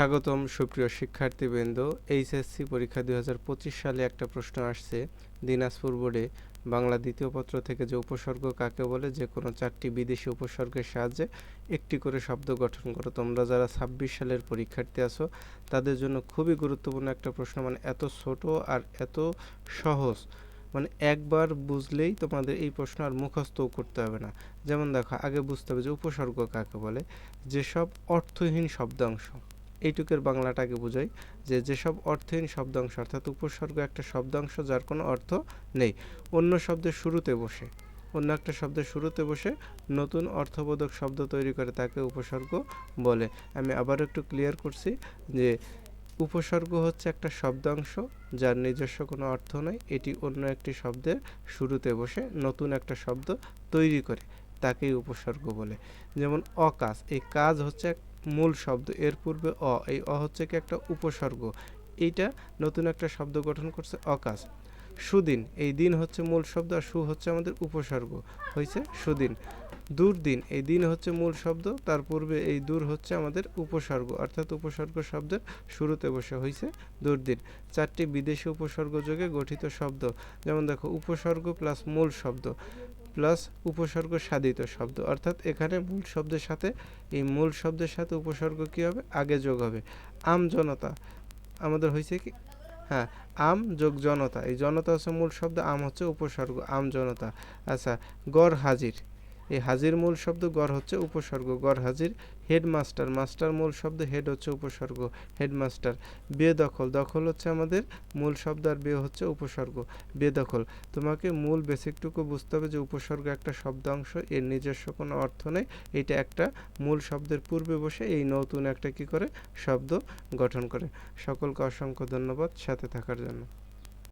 স্বাগতম, সুপ্রিয় শিক্ষার্থীবৃন্দ। এইচএসসি পরীক্ষা দুই হাজার পঁচিশ সালে একটা প্রশ্ন আসছে। দিনাজপুর বোর্ডে বাংলা দ্বিতীয় পত্র থেকে যে উপসর্গ কাকে বলে, যে কোনো চারটি বিদেশি উপসর্গের সাহায্যে একটি করে শব্দ গঠন করো। তোমরা যারা ছাব্বিশ সালের পরীক্ষার্থী আছো, তাদের জন্য খুবই গুরুত্বপূর্ণ একটা প্রশ্ন। মানে এত ছোট আর এত সহজ। মানে একবার বুঝলেই তোমাদের এই প্রশ্ন আর মুখস্থও করতে হবে না। যেমন দেখো, আগে বুঝতে হবে যে উপসর্গ কাকে বলে, যেসব অর্থহীন শব্দাংশ। এইটুকের বাংলাটাকে বোঝাই, যে যেসব অর্থহীন শব্দাংশ, অর্থাৎ উপসর্গ একটা শব্দাংশ যার কোনো অর্থ নেই, অন্য শব্দের শুরুতে বসে, অন্য একটা শব্দের শুরুতে বসে নতুন অর্থবোধক শব্দ তৈরি করে তাকে উপসর্গ বলে। আমি আবার একটু ক্লিয়ার করছি যে উপসর্গ হচ্ছে একটা শব্দাংশ যার নিজস্ব কোনো অর্থ নয় এটি অন্য একটি শব্দের শুরুতে বসে নতুন একটা শব্দ তৈরি করে তাকেই উপসর্গ বলে। যেমন অকাজ, এই কাজ হচ্ছে এক মূল শব্দ, এর পূর্বে অ। এই অ হচ্ছে কি একটা উপসর্গ। এইটা নতুন একটা শব্দ গঠন করছে অকাজ। সুদিন, এই দিন হচ্ছে মূল শব্দ আর সু হচ্ছে আমাদের উপসর্গ। হয়েছে সুদিন। দুর্দিন এই দিন হচ্ছে মূল শব্দ, তার পূর্বে এই দূর হচ্ছে আমাদের উপসর্গ। অর্থাৎ উপসর্গ শব্দের শুরুতে বসে হয়েছে দুর্দিন চারটি বিদেশি উপসর্গ যোগে গঠিত শব্দ। যেমন দেখো, উপসর্গ প্লাস মূল শব্দ। প্লাস উপসর্গ সাধিত শব্দ। অর্থাৎ এখানে মূল শব্দের সাথে, এই মূল শব্দের সাথে উপসর্গ কী হবে? আগে যোগ হবে। আম জনতা। আমাদের হয়েছে কি? হ্যাঁ আম যোগ জনতা। এই জনতা হচ্ছে মূল শব্দ, আম হচ্ছে উপসর্গ, আম জনতা। আচ্ছা গড় হাজির। এই হাজির মূল শব্দ গড় হচ্ছে উপসর্গ। গড় হাজির, হেডমাস্টার। মাস্টার মূল শব্দ, হেড হচ্ছে উপসর্গ। হেডমাস্টার, বেদখল। দখল হচ্ছে আমাদের মূল শব্দ আর বে হচ্ছে উপসর্গ। বেদখল। তোমাকে মূল বেসিকটুকু বুঝতে হবে যে উপসর্গ একটা শব্দাংশ, এর নিজস্ব কোনো অর্থ নেই। এটা একটা মূল শব্দের পূর্বে বসে এই নতুন একটা কি করে? শব্দ গঠন করে। সকলকে অসংখ্য ধন্যবাদ সাথে থাকার জন্য।